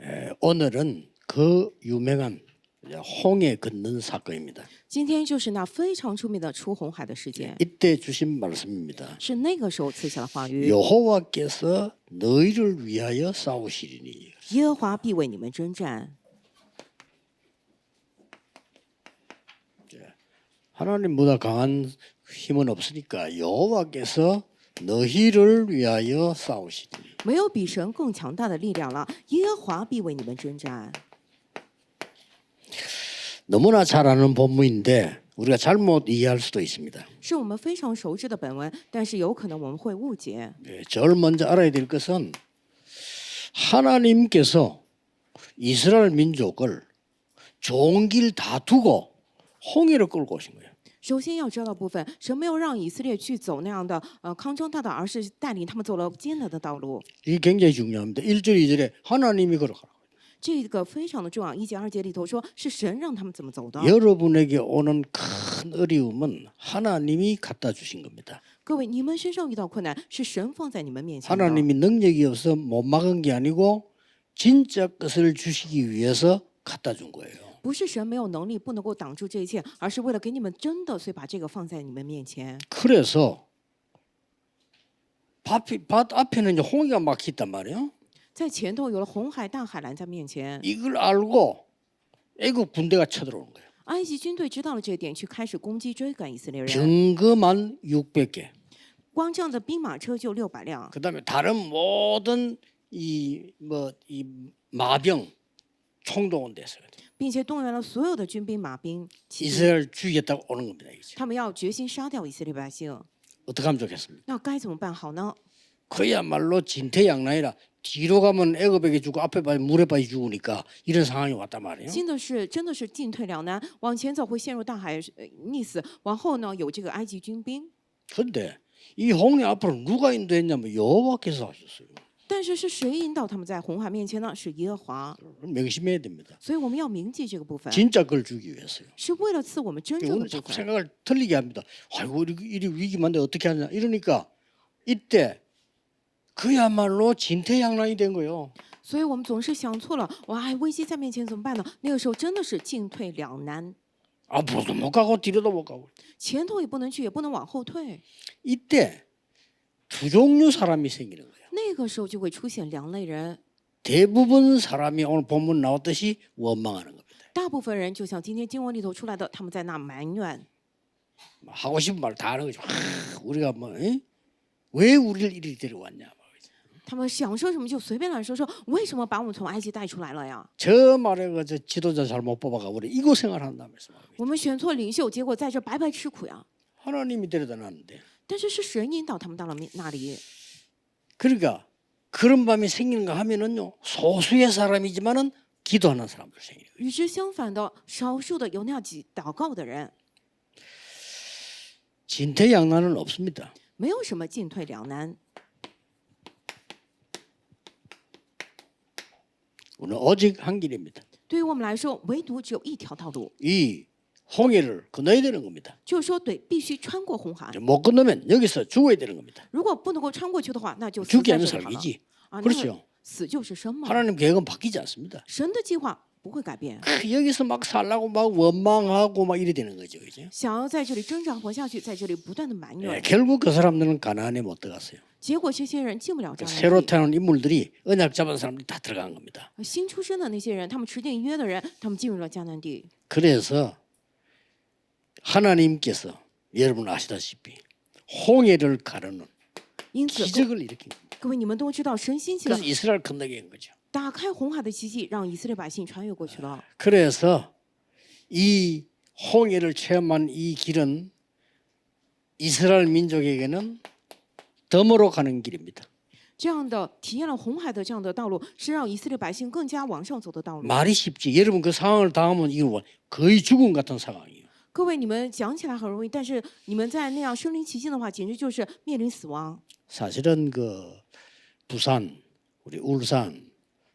에, 오늘은 그 유명한 홍해 걷는 사건입니다. 今天就是那非常出名的出红海的事件， 이때 주신 말씀입니다. 是那个时候赐下的话语。 여호와께서 너희를 위하여 싸우시리니 耶和华必为你们征战。 하나님보다 강한 힘은 없으니까 여호와께서 너희를 위하여 싸우시리니 没有比神更强大的力量了，耶和华必为你们征战。 너무나 잘 아는 본문인데 우리가 잘못 이해할 수도 있습니다. 是我们非常熟知的本文，但是有可能我们会误解。 네, 제일 먼저 알아야 될 것은 하나님께서 이스라엘 민족을 좋은 길 다 두고 홍해를 끌고 오신 거예요. 首先要知道的部分，神没有让以色列去走那样的呃康庄大道，而是带领他们走了艰难的道路。 이게 굉장히 중요합니다. 1절, 2절에 하나님이 걸어가라. 这个非常的重要。一节、二节里头说是神让他们怎么走的。 여러분에게 오는 큰 어려움은 하나님이 갖다 주신 겁니다. 各位，你们身上遇到困难，是神放在你们面前的。 하나님이 능력이 없어 못 막은 게 아니고 진짜 것을 주시기 위해서 갖다 준 거예요. 不是神没有能力不能够挡住这一切，而是为了给你们真的，所以把这个放在你们面前。 그래서 밭, 밭 앞에는 이제 홍해가 막혔단 말이에요. 在前头有了红海、大海拦在面前， 이걸 알고 애국 군대가 쳐들어오는 거예요. 埃及军队知道了这一点，去开始攻击追赶以色列人。 병거만 600개. 光这样的兵马车就六百辆， 그다음에 다른 모든 이 뭐 이 마병 총동원돼서 并且动员了所有的军兵、马兵、骑兵， 이스라엘 죽이겠다고 오는 겁니다. 이제 他们要决心杀掉以色列百姓。 어떻게 하면 좋겠습니까? 那该怎么办好呢？ 그야말로 진퇴양난이라 뒤로 가면 애굽에게 주고 앞에 봐 물에 빠져 죽으니까 이런 상황이 왔단 말이에요. 新的是，真的是进退两难，往前走会陷入大海呃溺死，往后呢有这个埃及军兵。 근데 이 홍해 앞으로 누가 인도했냐면 여호와께서 하셨어요. 但是是谁引导他们在红海面前呢？是耶和华。 명심해야 됩니다. 所以我们要铭记这个部分， 진짜 그걸 주기 위해서요. 是为了赐我们真正的 오늘 部 자꾸 分。 생각을 틀리게 합니다. 아이고 이리, 이리 위기만데 어떻게 하냐 이러니까 이때 그야말로 진퇴양난이 된 거예요. 所以我们总是想错了，哇，危机在面前怎么办呢？那个时候真的是进退两难， 앞으로도 못 가고 뒤로도 못 가고 前头也不能去，也不能往后退。 이때 두 종류 사람이 생기는 거예요. 那个时候就会出现两类人， 대부분 사람이 오늘 본문 나왔듯이 원망하는 겁니다. 大部分人就像今天经文里头出来的，他们在那埋怨， 하고 싶은 말 다 하는 거죠. 아, 우리가 뭐 에? 왜 우리를 이리 데려왔냐. 뭐. 他们想说什么就随便乱说说，为什么把我们从埃及带出来了呀？ 저 말에 그저 지도자 잘못 뽑아가 우리 이고 생활한다면서. 我们选错领袖，结果在这白白吃苦呀。 하나님이 데려다 놨는데. 但是是神引导他们到了那里， 그러니까 그런 밤이 생기는가 하면은요 소수의 사람이지만은 기도하는 사람들 생겨요. 与之相反的，少数的有那样几祷告的人， 진퇴양난은 없습니다. 没有什么进退两难。 우리는 오직 한 길입니다. 对于我们来说，唯独只有一条道路， 이 홍해를 건너야 되는 겁니다. 就是说，对，必须穿过红海。 못 건너면 여기서 죽어야 되는 겁니다. 如果不能够穿过去的话，那就死 죽기 在 하면 这里好了 살기지. 啊， 그렇죠 那死就是生嘛。 하나님 계획은 바뀌지 않습니다. 神的计划不会改变， 크, 여기서 막 살라고 막 원망하고 막 이래 되는 거죠, 그죠? 想要在这里挣扎活下去，在这里不断的埋 예, 怨， 결국 그 사람들은 가나안에 못 들어갔어요. 结果这些人进不了这样 새로 的地。 태어난 인물들이 언약 잡은 사람들이 다 들어간 겁니다. 新出生的那些人，他们持定约的人，他们进入了迦南地。 그래서 하나님께서 여러분 아시다시피 홍해를 가르는 因此，各 기적을 일으킨 겁니다. 各位你们都知道，神兴起了 그래서 이스라엘 건너게 한 거죠. 打开红海的奇迹，让以色列百姓穿越过去了。 그래서 이 홍해를 체험한 이 길은 이스라엘 민족에게는 덤으로 가는 길입니다. 这样的体验了红海的这样的道路，是让以色列百姓更加往上走的道路。 말이 쉽지. 여러분 그 상황을 당하면 이건 뭐 거의 죽음 같은 상황이에요. 各位，你们讲起来很容易，但是你们在那样身临其境的话，简直就是面临死亡。 사실은 그 부산, 우리 울산,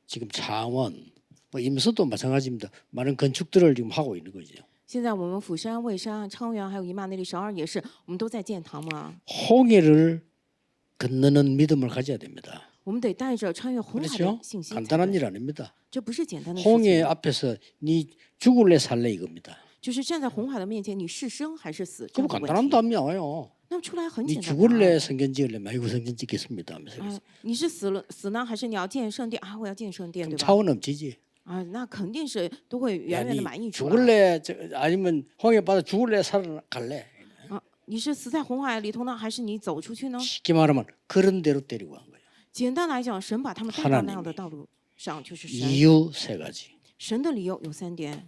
지금 창원, 뭐 임서도 마찬가지입니다. 많은 건축들을 지금 하고 있는 거죠. 现在我们釜山、蔚山、昌原还有姨妈那里首尔也是，我们都在建堂嘛。 홍해를 건너는 믿음을 가져야 됩니다. 我们得带着穿越红海的 그렇죠? 信心才 간단한 对。 일 아닙니다. 这不是简单的事 홍해 情， 앞에서 네 죽을래 살래 이겁니다. 就是站在红海的面前，你是生还是死？这 그럼 样的 간단한 问题。 답이 나와요. 那么出来很 네 简单的答 죽을래 案。 성전 지을래 말고 성전 짓겠습니다 하면서 啊，你是死了死呢，还是你要建圣殿啊？我要建圣殿， 그럼 对吧？ 차원 넘치지. 啊，那肯定是都会 야, 远远 네 的满意出来。 죽을래 저, 아니면 홍해 바다 죽을래 살아갈래. 啊，你是死在红海里头呢，还是你走出去呢？ 쉽게 말하면 그런 대로 데리고 간 거예요. 简单来讲，神把他们带到那样的道路上，就是神。 이유 세 가지. 神的理由有三点：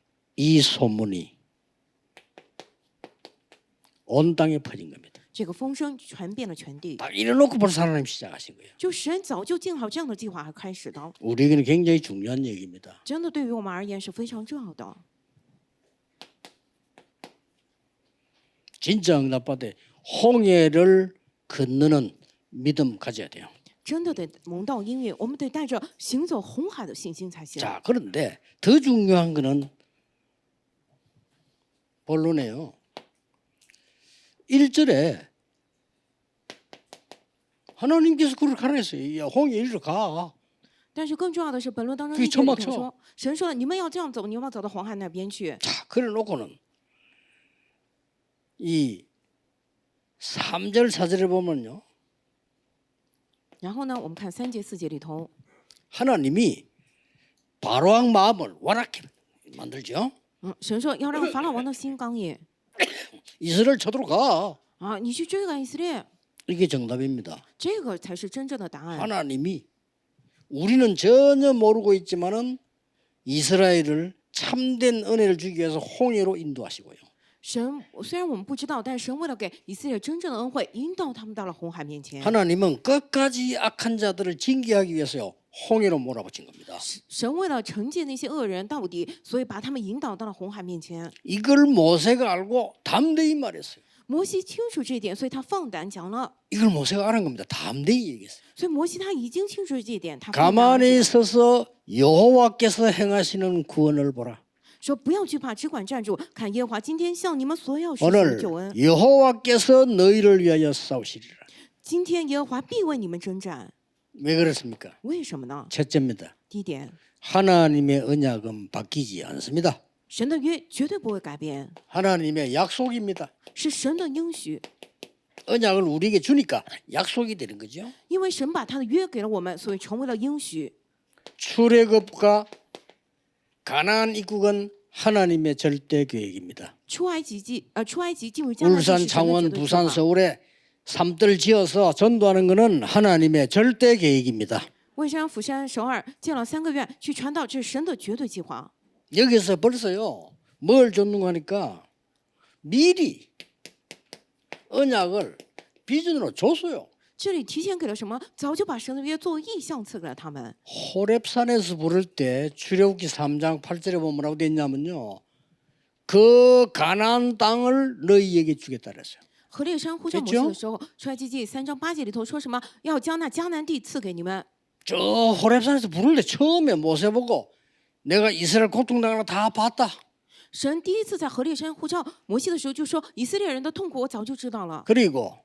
이 소문이 온 땅에 퍼진 겁니다. 这个风声传遍了全地， 딱 이래놓고 벌써 하나님 시작하신 거예요. 就神早就定好这样的计划而开始的， 우리에게는 굉장히 중요한 얘기입니다. 真的对于我们而言是非常重要的。 진짜 응답받아 홍해를 건너는 믿음 가져야 돼요. 真的得蒙到应允，我们得带着行走红海的信心才行。 자, 그런데 더 중요한 거는 본론에요. 1절에 하나님께서 그를 가라했어요. 야, 홍해 이리로 가. 但是更重要的是，本论当中可以一节里头冲吗冲说，神说了，你们要这样走，你们要走到黄海那边去。 자, 그래 놓고는 이 3절 4절에 보면요. 然后呢，我们看三节四节里头， 하나님이 바로왕 마음을 완악해 만들죠. 嗯，神说要让法老王的心刚硬 이스라엘 쳐들어 가. 啊，你去追赶以色列， 이게 정답입니다. 这个才是真正的答案。 하나님이 우리는 전혀 모르고 있지만은 이스라엘을 참된 은혜를 주기 위해서 홍해로 인도하시고요. 神虽然我们不知道，但神为了给以色列真正的恩惠，引导他们到了红海面前。 하나님은 끝까지 악한 자들을 징계하기 위해서요. 홍해로 몰아붙인 겁니다. 神为了惩戒那些恶人到底，所以把他们引导到了红海面前。 이걸 모세가 알고 담대히 말했어요. 摩西清楚这一点，所以他放胆讲了。 이걸 모세가 아는 겁니다. 담대히 얘기했어요. 所以摩西他已经清楚这一点，他放胆而 가만히 讲 서서 여호와께서 행하시는 구원을 보라. 说不要惧怕，只管站住，看耶和华今天向你们所要实行的 오늘 救恩。 여호와께서 너희를 위하여 싸우시리라. 今天耶和华必为你们征战。 왜 그렇습니까? 为什么呢？ 첫째입니다. 第一点， 하나님의 언약은 바뀌지 않습니다. 神的约绝对不会改变， 하나님의 약속입니다. 是神的应许， 언약을 우리에게 주니까 약속이 되는 거죠. 因为神把他的约给了我们，所以成为了应许。 출애굽과 가나안 입국은 하나님의 절대 계획입니다. 出埃及记，呃，出埃及进入迦南地是 울산, 神的 창원, 绝对计 부산, 划。 서울에 삼들 지어서 전도하는 것은 하나님의 절대 계획입니다. 蔚山、釜山、首尔建了三个院去传道，这是神的绝对计划。 여기서 벌써요. 뭘 줬는가 하니까 미리 언약을 비전으로 줬어요. 这里提前给了什么？早就把神的约作为意象赐给了他们。 호랩산에서 부를 때 출애굽기 3장 8절에 보면 뭐라고 돼 있냐면요. 그 가나안 땅을 너희에게 주겠다 그랬어요. 何烈山呼叫摩西的时候，出埃及记三章八节里头说什么？要将那迦南地赐给你们。 저 호랩산에서 부를 때 처음에 모세 보고 내가 이스라엘 고통당하는 거 다 봤다. 神第一次在何烈山呼召摩西的时候，就说以色列人的痛苦我早就知道了， 그리고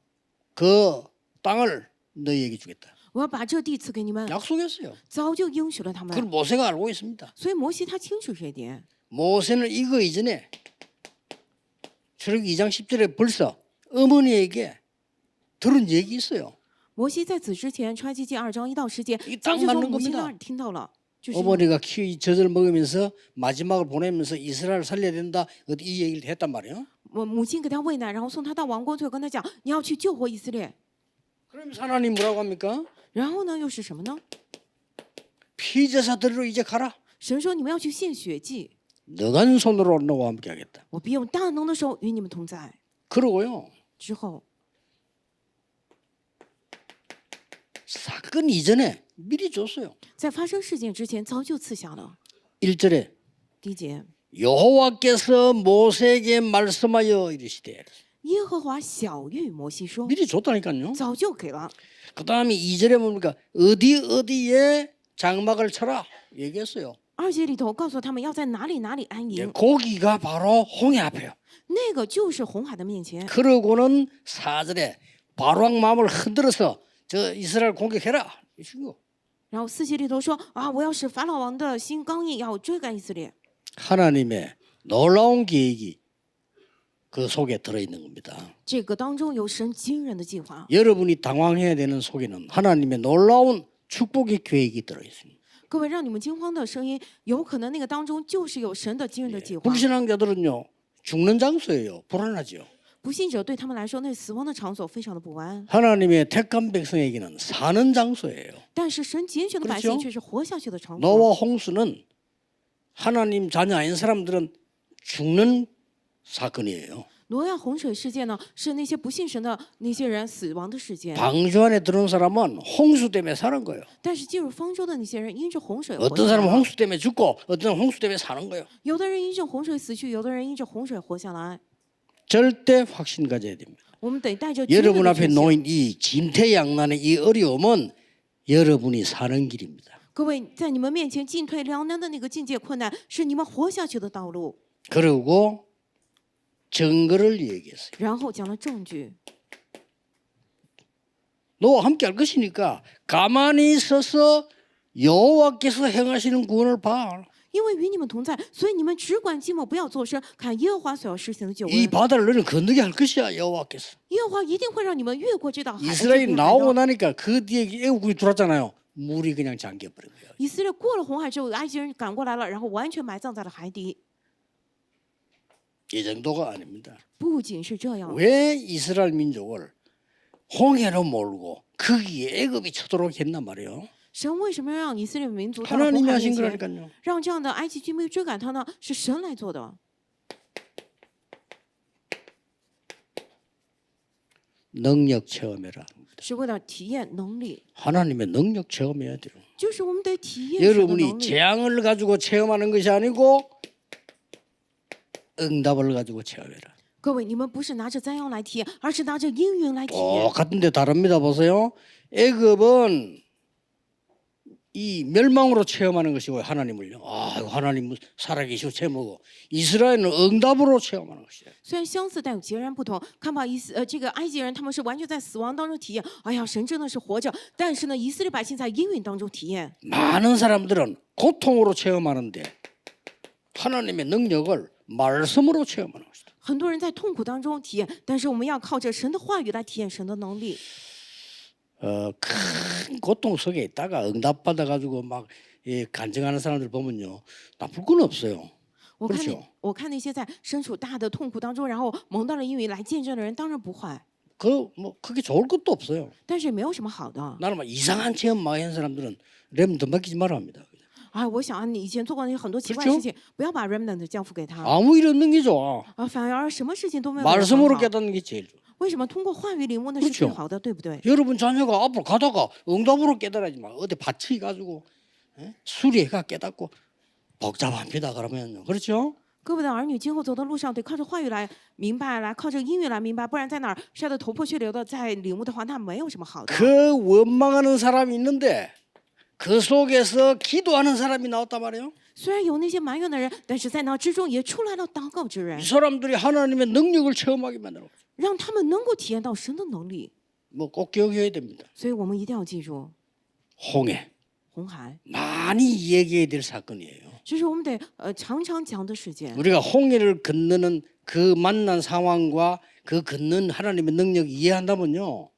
그 땅을 너희에게 주겠다. 我要把这地赐给你们， 약속했어요. 早就应许了他 그걸 们。 모세가 알고 있습니다. 所以摩西他清楚这一点。 모세는 이거 이전에 출애굽기 2장 10절에 벌써 어머니에게 들은 얘기 있어요. 摩西在此之前，出埃及记二章一到十节 이게， 早 딱 就 맞는 从母亲 겁니다 那儿听到了，就是。 어머니가 키 젖을 먹으면서 마지막을 보내면서 이스라엘 살려야 된다. 어디 이 얘기를 했단 말이에요. 我母亲给他喂奶，然后送他到王宫，最后跟他讲，你要去救活以色列。 그럼 하나님 뭐라고 합니까? 然后呢，又是什么呢？ 피제사들로 이제 가라. 神说你们要去献血祭， 너간 손으로 너와 함께 하겠다. 我必用大 어, 能的手与你们同在。 그러고요. 之后， 그 사건 이전에 미리 줬어요. 在发生事件之前早就赐下了。 1절에 第一节， 여호와께서 모세에게 말씀하여 이르시되 耶和华小谕摩西说， 미리 줬다니까요. 早就给了。 그다음에 2절에 뭡니까? 어디 어디에 장막을 쳐라 얘기했어요. 二节里头告诉他们要在哪里哪里安 예, 营， 고기가 바로 홍해 앞에요. 那个就是红海的面前。 그러고는 4절에 바로왕 마음을 흔들어서 저 이스라엘 공격해라. 이거 然后四节里头说啊，我要使法老王的心刚硬，要追赶以色列。 하나님의 놀라운 계획이 그 속에 들어 있는 겁니다. 这个当中有神惊人的计划。 여러분이 당황해야 되는 속에는 하나님의 놀라운 축복의 계획이 들어 있습니다. 各位让你们惊慌的声音，有可能那个当中就是有神的惊人的计划。 불신앙자들은요 죽는 장소예요. 불안하죠. 不信者对他们来说，那死亡的场所非常的不安。 하나님의 택한 백성에게는 사는 장소예요. 但是神拣选的百姓 그렇죠 却是活下去的场所。 노아 홍수는 하나님 자녀 아닌 사람들은 죽는 사건이에요. 挪亚洪水事件呢，是那些不信神的那些人死亡的事件。 방주 안에 들어온 사람은 홍수 때문에 사는 거예요. 但是进入方舟的那些人因着洪水而活 어떤 下 사람은 来。 홍수 때문에 죽고 어떤 사람은 홍수 때문에 사는 거예요. 有的人因着洪水死去，有的人因着洪水活下来。 절대 확신 가져야 됩니다. 我们得带着坚定 여러분 的 앞에 确信 놓인 이 진퇴양난의 이 어려움은 여러분이 사는 길입니다. 各位，在你们面前进退两难的那个境界困难，是你们活下去的道路。 그리고 증거를 얘기했어요. 然后讲了证据， 너와 함께 할 것이니까 가만히 있어서 여호와께서 행하시는 구원을 봐. 因为与你们同在，所以你们只管静默，不要作声，看耶和华所要施行的救 이 恩。 바다를 너는 건너게 할 것이야 여호와께서. 耶和华一定会让你们越过这道海。而且 이스라엘이 过海 나오고 的 나니까 그 뒤에 애국이 들어왔잖아요. 물이 그냥 잠겨버린 거예요. 以色列过了红海之后，埃及人赶过来了，然后完全埋葬在了海底。 이 정도가 아닙니다. 不仅是这样， 왜 이스라엘 민족을 홍해로 몰고 거기에 애굽이 쳐도록 했단 말이에요. 神为什么要让以色列民族到了红 하나님이 海 하신 面前， 거라니까요. 让这样的埃及军兵追赶他呢？是神来做的， 능력 체험해라. 是为了体验能力， 하나님의 능력 체험해야 돼요. 就是我们得体验神的 여러분이 能力。 재앙을 가지고 체험하는 것이 아니고 응답을 가지고 체험해라. 各位，你们不是拿着灾殃来体验，而是拿着应允来体验。 똑같은데 다릅니다. 보세요. 애굽은 이 멸망으로 체험하는 것이고 하나님을요. 아, 하나님 살아계시고 체험하고 이스라엘은 응답으로 체험하는 것이에요. 虽然相似，但有截然不同。看吧，以色呃这个埃及人他们是完全在死亡当中体验，哎呀，神真的是活着。但是呢，以色列百姓在应允当中体验。 많은 사람들은 고통으로 체험하는데 하나님의 능력을 말씀으로 체험하는 것이다. 很多人在痛苦当中体验，但是我们要靠着神的话语来体验神的能力。 어, 큰 고통 속에 있다가 응답받아 가지고 막 예, 간증하는 사람들 보면요. 나쁠 건 없어요. 我看 그렇죠 那我看那些在身处大的痛苦当中，然后蒙到了应允来见证的人，当然不坏， 그 뭐 그게 좋을 것도 없어요. 但是也没有什么好的。 나는 막 이상한 체험 많이 한 사람들은 렘도 맡기지 말아 합니다. 哎，我想啊，你以前做过那些很多奇怪 그렇죠 的事情，不要把 remnant 交付给他 아무 일 없는 게 좋아. 啊，反而什么事情都没有人 말씀으로 好 깨닫는 게 제일 좋아. 为什么通过话语领悟那是最 그렇죠 好的，对不对？ 여러분 자녀가 앞으로 가다가 응답으로 깨달아야지 막 어디 받치 가지고 예? 수리해가 깨닫고 복잡합니다. 그러면 그렇죠? 各位的儿女今后走的路上，得靠着话语来明白，来靠着音乐来明白，不然在哪儿晒得头破血流的，在领悟的话，那没有什么好的。 그 원망하는 사람이 있는데 그 속에서 기도하는 사람이 나왔단 말이에요. 虽然有那些埋怨的人，但是在那之中也出来了祷告之人 이 ， 사람들이 하나님의 능력을 체험하게 만들어. 让他们能够体验到神的能力。 뭐꼭 기억해야 됩니다. 所以我们一定要记住 홍해 红海， 많이 얘기해야 될 사건이에요. 这是我们得呃常常讲的事件。 우리가 홍해를 건너는 그 만난 상황과 그 건넌 하나님의 능력 이해한다면요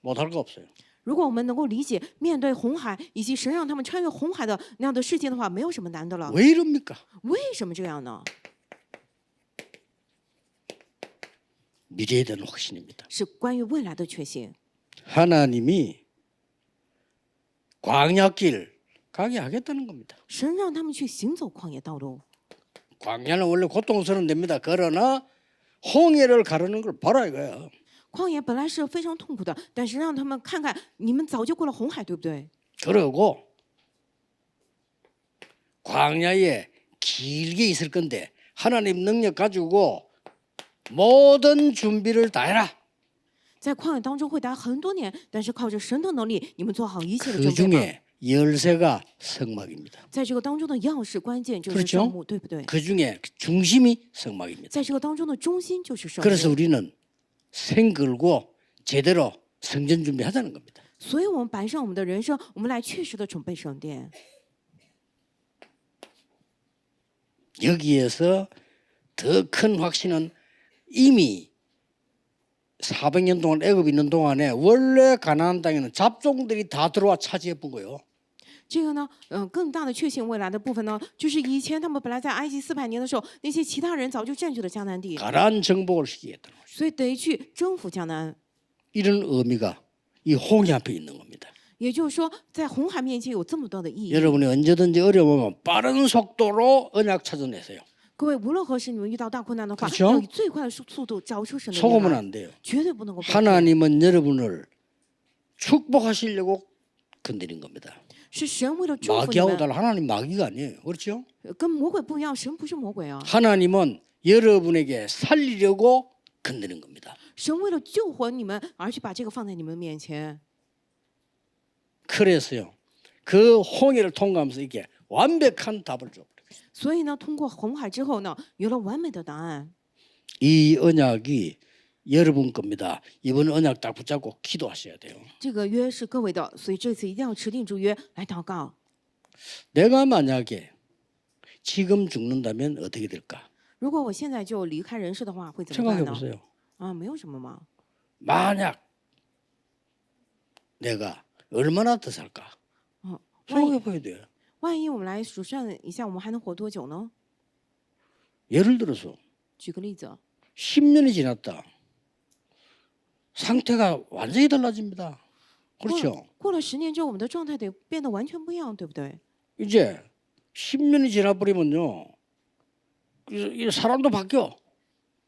못할 거 없어요. 如果我们能够理解面对红海以及神让他们穿越红海的那样的事情的话，没有什么难的了。 왜 이럽니까? 为什么这样呢？ 미래에 대한 확신입니다. 是关于未来的确信。 하나님이 광야길 가게 하겠다는 겁니다. 神让他们去行走旷野道路。 광야는 원래 고통스러운 데입니다. 그러나 홍해를 가르는 걸 봐라 이거야. 旷野本来是非常痛苦的，但是让他们看看你们早就过了红海，对不对？ 그러고 광야에 길게 있을 건데 하나님 능력 가지고 모든 준비를 다 해라. 在旷野当中会待很多年，但是靠着神的能力，你们做好一切的 그 准备吧。 중에 열쇠가 성막입니다. 在这个当中的钥匙关键就是 그렇죠 圣母，对不对？ 그 중에 중심이 성막입니다. 在这个当中的中心就是圣 그래서 母， 우리는 생 걸고 제대로 성전 준비하자는 겁니다. 所以我们摆上我们的人生，我们来确实的准备圣殿。 여기에서 더 큰 확신은 이미 400년 동안 애굽 있는 동안에 원래 가나안 땅에는 잡종들이 다 들어와 차지해 본 거예요. 这个呢，嗯、更大的确信未来的部分呢，就是以前他们本来在埃及四百年的时候，那些其他人早就占据了迦南地， 가나안 정복을 시키겠다. 所以得去征服迦南。 이런 의미가 이 홍해 앞에 있는 겁니다. 也就是说，在红海面前有这么多的意义。 여러분이 언제든지 어려우면 빠른 속도로 언약 찾아내세요. 各位，无论何时你们遇到大困难的话， 그렇죠 要以最快的速速度找出神的 속으면 应来， 안 돼요. 绝对不能够被骗 하나님은 여러분을 축복하시려고 건드린 겁니다. 是神为了祝福你 마귀하고 们， 달라 하나님 마귀가 아니에요. 그렇죠? 跟魔鬼不一样，神不是魔鬼啊， 하나님은 여러분에게 살리려고 건드는 겁니다. 神为了救活你们而去把这个放在你们面前。 그래서요. 그 홍해를 통과하면서 이게 완벽한 답을 줘. 所以呢，通过红海之后呢，有了完美的答案。 이 언약이 여러분 겁니다. 이번 언약 딱 붙잡고 기도하셔야 돼요. 这个约是各位的，所以这次一定要持定住约来祷告。 내가 만약에 지금 죽는다면 어떻게 될까? 如果我现在就离开人世的话，会怎么办 생각해 呢？ 보세요. 啊，没有什么嘛。 만약 내가 얼마나 더 살까? 哦，万 생각해 一 봐야 돼요. 万一我们来数算一下，我们还能活多久呢？ 예를 들어서 举个例子， 10년이 지났다. 상태가 완전히 달라집니다. 过了 그렇죠? 过了十年之后，我们的状态得变得完全不一样，对不对？ 이제 10년이 지나버리면요. 이- 이 사람도 바뀌어.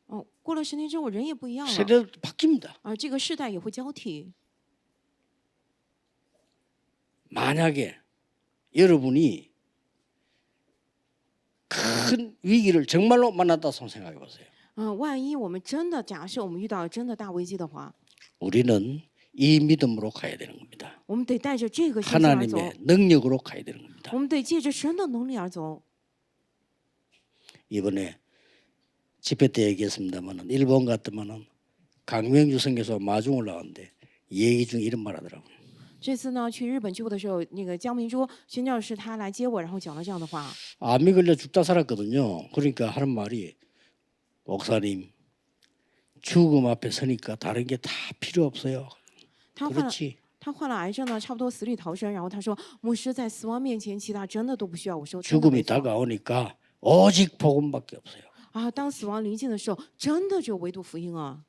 哦，过了十年之后，人也不一样了， 세대도 바뀝니다. 而这个世代也会交替。 만약에 여러분이 큰 위기를 정말로 만났다 생각해 보세요. 嗯，万一我们真的假设我们遇到了真的大危机的话， 우리는 이 믿음으로 가야 되는 겁니다. 我们得带着这个信心而走， 하나님의 능력으로 가야 되는 겁니다. 我们得借着神的能力而走。 이번에 집회 때 얘기했습니다만은 일본 같으면은 강명주 선교사 마중 올라왔는데 얘기 중에 이런 말 하더라고요. 这次呢，去日本聚会的时候，那个江明珠宣教士他来接我，然后讲了这样的话。 암이 걸려 죽다 살았거든요. 그러니까 하는 말이 목사님 죽음 앞에 서니까 다른 게 다 필요 없어요. 他患了 그렇지. 他患了癌症呢，差不多死里逃生。然后他说，牧师在死亡面前，其他真的都不需要。我说，真的没 죽음이 错 다가오니까 오직 복음밖에 없어요. 啊，当死亡临近的时候，真的只有唯独福音啊。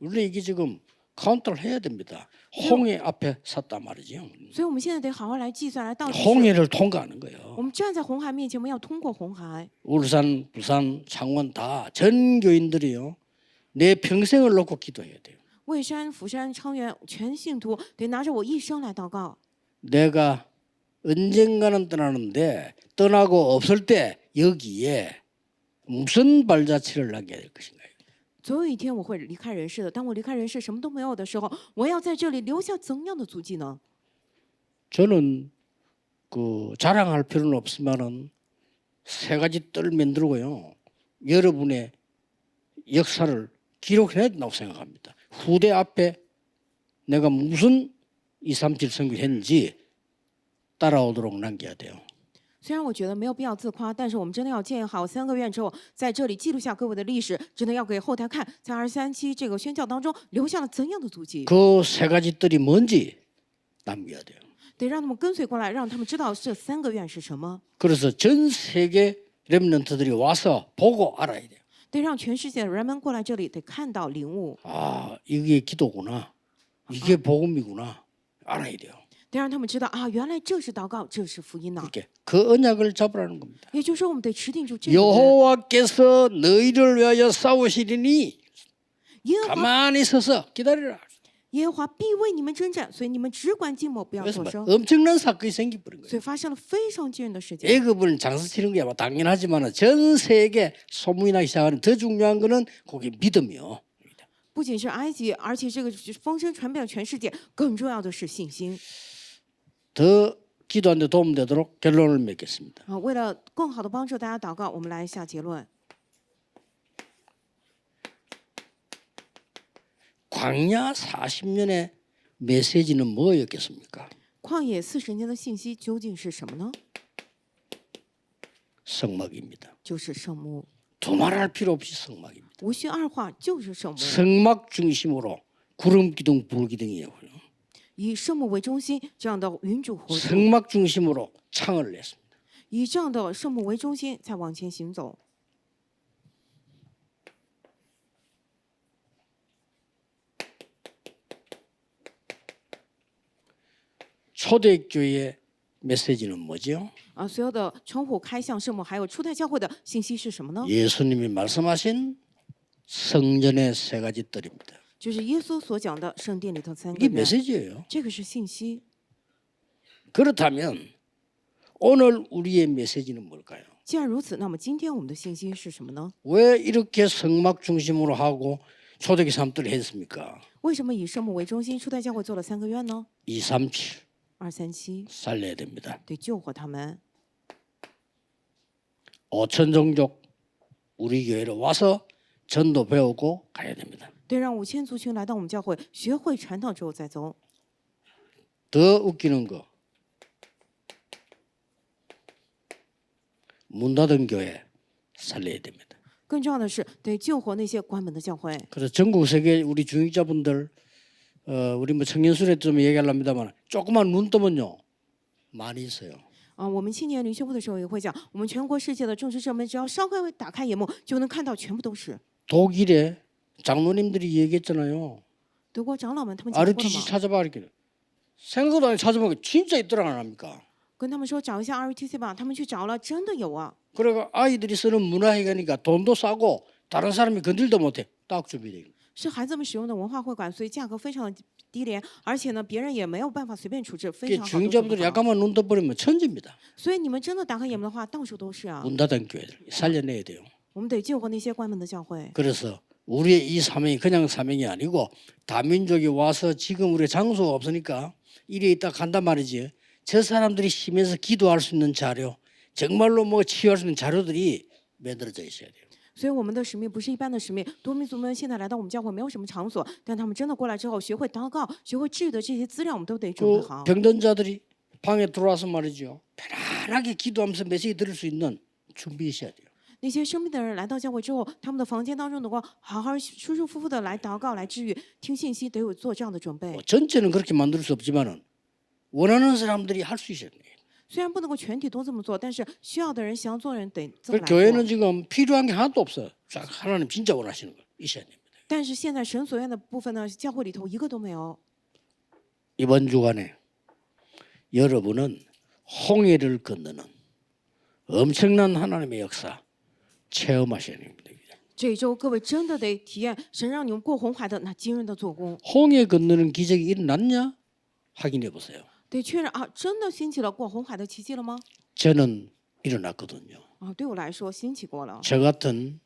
우리 이게 지금 카운터를 해야 됩니다. 홍해 앞에 섰단 말이죠. 所以我们现在得好好来计算，来倒计时。 홍해를 통과하는 我 거예요. 们站在红海面前，我们要通过红海。 울산, 부산, 창원 다 전 교인들이요. 내 평생을 놓고 기도해야 돼요. 蔚山、釜山、昌原全信徒得拿着我一生来祷告。 내가 언젠가는 떠나는데 떠나고 없을 때 여기에 무슨 발자취를 남겨야 될 것인가요? 总有一天我会离开人世的。当我离开人世，什么都没有的时候，我要在这里留下怎样的足迹呢？ 저는 그 자랑할 필요는 없지만은 세 가지 뜰 만들고요. 여러분의 역사를 기록해야 된다고 생각합니다. 후대 앞에 내가 무슨 237 선교를 했는지 따라오도록 남겨야 돼요. 虽然我觉得没有必要自夸，但是我们真的要建好三个院之后，在这里记录下各位的历史，真的要给后台看，在二三期这个宣教当中留下了怎样的足迹， 그 세 가지 뜰이 뭔지 남겨야 돼요. 得让他们跟随过来，让他们知道这三个院是什么， 그래서 전 세계 렘넌트들이 와서 보고 알아야 돼요. 得让全世界的人们过来这里，得看到领悟， 아 이게 기도구나, 이게 복음이구나 알아야 돼요. 得让他们知道啊，原来这是祷告，这是福音呢。 이렇게 그 언약을 잡으라는 겁니다. 也就是说，我们得持定住这个约。 여호와께서 너희를 위하여 싸우시리니 耶和华 가만히 서서 기다리라. 耶和华必为你们征战，所以你们只管静默，不要 그래서 作 뭐 声。 엄청난 사건이 생겨버린 所 거예요. 以发生了非常惊人的事件。 애굽을 장사치는 게 뭐 당연하지만 전 세계 소문이 나기 시작하는 더 중요한 거는 그게 믿음이요. 不仅是埃及，而且这个风声传遍了全世界，更重要的是信心 더 기도하는데 도움되도록 결론을 맺겠습니다. 啊！为了更好的帮助大家祷告，我们来下结论。 광야 40년의 메시지는 뭐였겠습니까? 旷野四十年的信息究竟是什么呢？ 성막입니다. 就是圣幕， 두말할 필요 없이 성막입니다. 无需二话，就是圣幕。 성막 중심으로 구름 기둥, 불 기둥이에요. 以圣幕为中心，这样的云主活动， 성막 중심으로 창을 냈습니다. 以这样的圣幕为中心，才往前行走。 초대교회의 메시지는 뭐죠? 啊，所有的窗户开向圣幕，还有初代教会的信息是什么呢？ 예수님이 말씀하신 성전의 세 가지 뜰입니다. 就是耶稣所讲的圣殿里头三个 이게 人， 메시지예요. 这个是信息。 그렇다면 오늘 우리의 메시지는 뭘까요? 既然如此，那么今天我们的信息是什么呢？ 왜 이렇게 성막 중심으로 하고 초대기 사람들을 했습니까? 为什么以圣幕为中心，初代教会做了三个月呢？ 237二三七 살려야 됩니다. 得救活他们， 5천 종족 우리 교회로 와서 전도 배우고 가야 됩니다. 得让五千族群来到我们教会，学会传道之后再走。 더 웃기는 거. 문 닫은 교회 살려야 됩니다. 更重要的是，得救活那些关门的教会。 그래서 전국 세계 우리 중직자분들 어, 우리 뭐 청년술에 좀 얘기하려합니다만 조그만 눈 뜨면요 많이 있어요. 啊，我们青年灵修部的时候也会讲，我们全国世界的众生者们，只要稍微打开眼目，就能看到全部都是 독일에 장로님들이 얘기했잖아요. 德国长老们他们讲过的 RTC 嘛， 찾아봐 이렇게 생각도 안 해 찾아보니까 진짜 있더라 안 합니까? 跟他们说找一下 RTC 吧，他们去找了，真的有啊。 그래가 아이들이 쓰는 문화회관이니까 돈도 싸고 다른 사람이 건들도 못해 딱 준비돼. 是孩子们使用的文化会馆，所以价格非常的低廉，而且呢，别人也没有办法随便处置，非 이게 常好。都准备 중직자분들이 好 약간만 눈 떠버리면 천지입니다. 所以你们真的打开眼目的话，到处都是啊。 문 닫은 교회들 살려내야 돼요. 我们得救活那些关门的教会。 그래서 우리의 이 사명이 그냥 사명이 아니고 다민족이 와서 지금 우리 장소가 없으니까 이래 있다 간단 말이지. 저 사람들이 쉬면서 기도할 수 있는 자료, 정말로 뭐 치유할 수 있는 자료들이 만들어져 있어야 돼요. 所以我们的使命不是一般的使命。多民族们现在来到我们教会，没有什么场所，但他们真的过来之后，学会祷告，学会治愈的这些资料，我们都得准备 그 好。 병든 자들이 방에 들어와서 말이죠. 편안하게 기도하면서 메시지 들을 수 있는 준비하셔야 돼요. 那些生病的人来到教会之后，他们的房间当中能够好好舒舒服服的来祷告、来治愈、听信息，得有做这样的准备 뭐 。 전체는 그렇게 만들 수 없지만은 원하는 사람들이 할 수 있어야 돼요. 虽然不能够全体都这么做，但是需要的人、想要做的人得这么 그 来 교회는 做。 지금 필요한 게 하나도 없어요. 자, 하나님 진짜 원하시는 거 있어야 됩니다. 但是现在神所愿的部分呢，教会里头一个都没有。 이번 주간에 여러분은 홍해를 건너는 엄청난 하나님의 역사 체험하셔야 됩니다. 这一周各位真的得体验神让你们过红海的那惊人的做工， 홍해 건너는 기적이 일어났냐 확인해 보세요. 得确认啊，真的兴起了过红海的奇迹了吗？ 저는 일어났거든요. 啊，对我来说兴起过了。 저 같은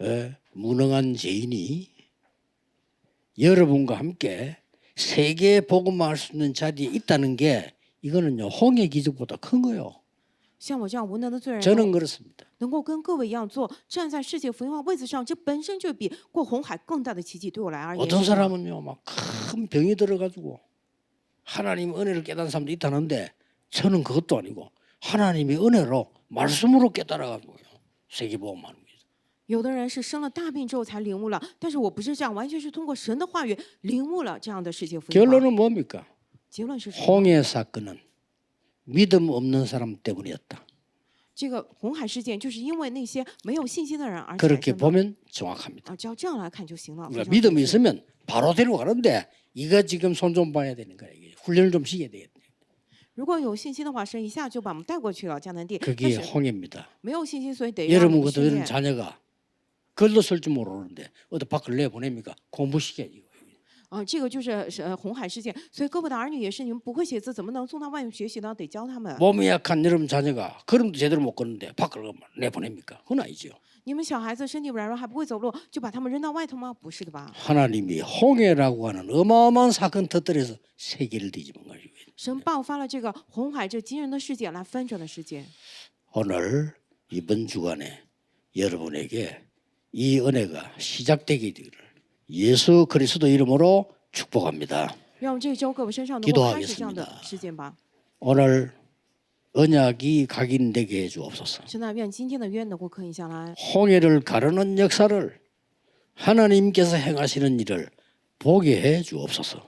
에, 무능한 죄인이 여러분과 함께 세계 복음화할 수 있는 자리에 있다는 게 이거는요 홍해 기적보다 큰 거요. 像我这样无能的罪人， 저는 그렇습니다. 能够跟各位一样做，站在世界福音化位子上，这本身就比过红海更大的奇迹。对我来而言 어떤 是这样， 사람은요 막 큰 병이 들어가지고 하나님 은혜를 깨달은 사람도 있다는데 저는 그것도 아니고 하나님의 은혜로 말씀으로 깨달아가지고요 세계 복음하는 거예요. 有的人是生了大病之后才领悟了，但是我不是这样，完全是通过神的话语领悟了这样的世界福音化。 결론은 뭡니까? 结论是什么？ 홍해 사건은 믿음 없는 사람 때문이었다. 这个红海事件就是因为那些没有信心的人而产 그렇게 生的。 보면 정확합니다. 啊，只要这样来看就行了。非 우리가 常 믿음이 正确 있으면 바로 데려가는데 이거 지금 손 좀 봐야 되는 거예요. 이게 훈련을 좀 시켜야 되겠네. 如果有信心的话，神一下就把我们带过去了迦南地。但 그게 是 홍해입니다. 没有信心，所以得让我 여러분 们 것도 训 이런 练。 자녀가 글도 쓸 줄 모르는데 어디 밖을 내보냅니까? 공부시켜야지. 啊，这个就是是呃红海事件，所以各位的儿女也是，你们不会写字，怎么能送到外面学习呢？得教他们。 몸이 약한 여러분 자녀가 걸음도 제대로 못 걷는데 밖을 내보냅니까? 그건 아니죠. 你们小孩子身体软弱还不会走路，就把他们扔到外头吗？不是的吧？ 하나님이 홍해라고 하는 어마어마한 사건 터뜨려서 세계를 뒤집은 거죠. 神爆发了这个红海这惊人的事件，来翻转的世界。 오늘 이번 주간에 여러분에게 이 은혜가 시작되게 되기를 예수 그리스도 이름으로 축복합니다. 기도하겠습니다. 오늘 언약이 각인되게 해주옵소서. 홍해를 가르는 역사를 하나님께서 행하시는 일을 보게 해주옵소서.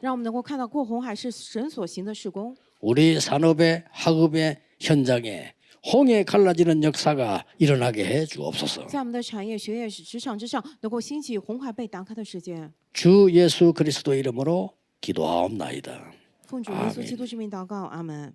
우리 산업의 학업의 현장에 홍해 갈라지는 역사가 일어나게 해 주옵소서. 在我们的产业、学业、职场之上，能够兴起红海被打开的事件。 주 예수 그리스도 이름으로 기도하옵나이다. 奉主耶稣基督之名祷告，阿门。